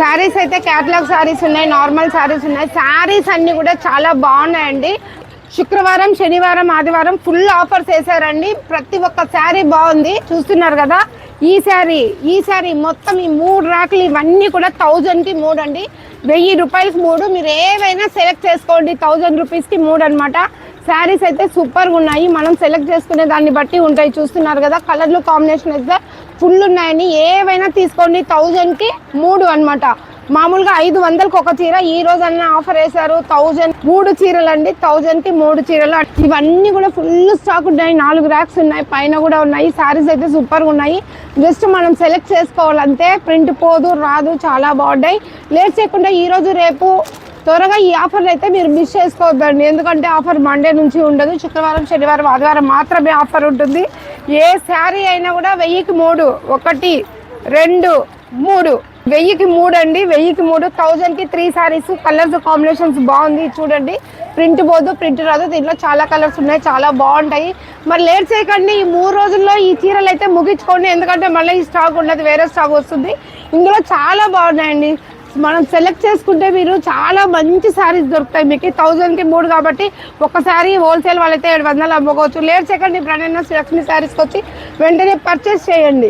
శారీస్ అయితే క్యాటలాగ్ శారీస్ ఉన్నాయి నార్మల్ శారీస్ ఉన్నాయి. శారీస్ అన్నీ కూడా చాలా బాగున్నాయండి. శుక్రవారం శనివారం ఆదివారం ఫుల్ ఆఫర్స్ వేసారండి ప్రతి ఒక్క శారీ బాగుంది. చూస్తున్నారు కదా ఈ శారీ ఈ శారీ మొత్తం ఈ మూడు రాకులు ఇవన్నీ కూడా థౌజండ్కి మూడు అండి. వెయ్యి రూపాయలకి మూడు. మీరు ఏవైనా సెలెక్ట్ చేసుకోండి థౌజండ్ రూపీస్కి మూడు అనమాట శారీస్ అయితే సూపర్గా ఉన్నాయి. మనం సెలెక్ట్ చేసుకునే దాన్ని బట్టి ఉంటాయి. చూస్తున్నారు కదా కలర్లు కాంబినేషన్ అయితే ఫుల్ ఉన్నాయని. ఏవైనా తీసుకోండి. థౌజండ్కి మూడు అన్నమాట. మామూలుగా ఐదు వందలకు ఒక చీర ఈ రోజు అన్న ఆఫర్ వేశారు. థౌజండ్ మూడు చీరలు అండి థౌజండ్కి మూడు చీరలు. ఇవన్నీ కూడా ఫుల్ స్టాక్ ఉన్నాయి. నాలుగు ర్యాక్స్ ఉన్నాయి. పైన కూడా ఉన్నాయి. శారీస్ అయితే సూపర్గా ఉన్నాయి. జస్ట్ మనం సెలెక్ట్ చేసుకోవాలంటే ప్రింట్ పోదు రాదు చాలా బాగున్నాయి లేట్ చేయకుండా ఈ రోజు రేపు త్వరగా ఈ ఆఫర్లు అయితే మీరు మిస్ చేసుకోవద్దండి. ఎందుకంటే ఆఫర్ మండే నుంచి ఉండదు. శుక్రవారం శనివారం ఆదివారం మాత్రమే ఆఫర్ ఉంటుంది. ఏ శారీ అయినా కూడా వెయ్యికి మూడు ఒకటి రెండు మూడు. వెయ్యికి మూడు అండి. వెయ్యికి మూడు. థౌజండ్కి త్రీ శారీస్ కలర్స్ కాంబినేషన్స్ బాగుంది. చూడండి. ప్రింట్ పోదు ప్రింట్ రాదు. దీంట్లో చాలా కలర్స్ ఉన్నాయి. చాలా బాగుంటాయి. మరి లేట్ చేయకండి. ఈ మూడు రోజుల్లో ఈ చీరలు అయితే ముగించుకోండి. ఎందుకంటే మళ్ళీ ఈ స్టాక్ ఉండదు. వేరే స్టాక్ వస్తుంది. ఇందులో చాలా బాగున్నాయండి. మనం సెలెక్ట్ చేసుకుంటే మీరు చాలా మంచి శారీస్ దొరుకుతాయి. మీకు థౌజండ్కి మూడు కాబట్టి ఒకసారి హోల్సేల్ వాళ్ళైతే ఏడు వందలు అమ్ముకోవచ్చు లేట్ సెకండ్ బ్రాండ్ లక్ష్మి శారీస్కి వచ్చి వెంటనే పర్చేస్ చేయండి.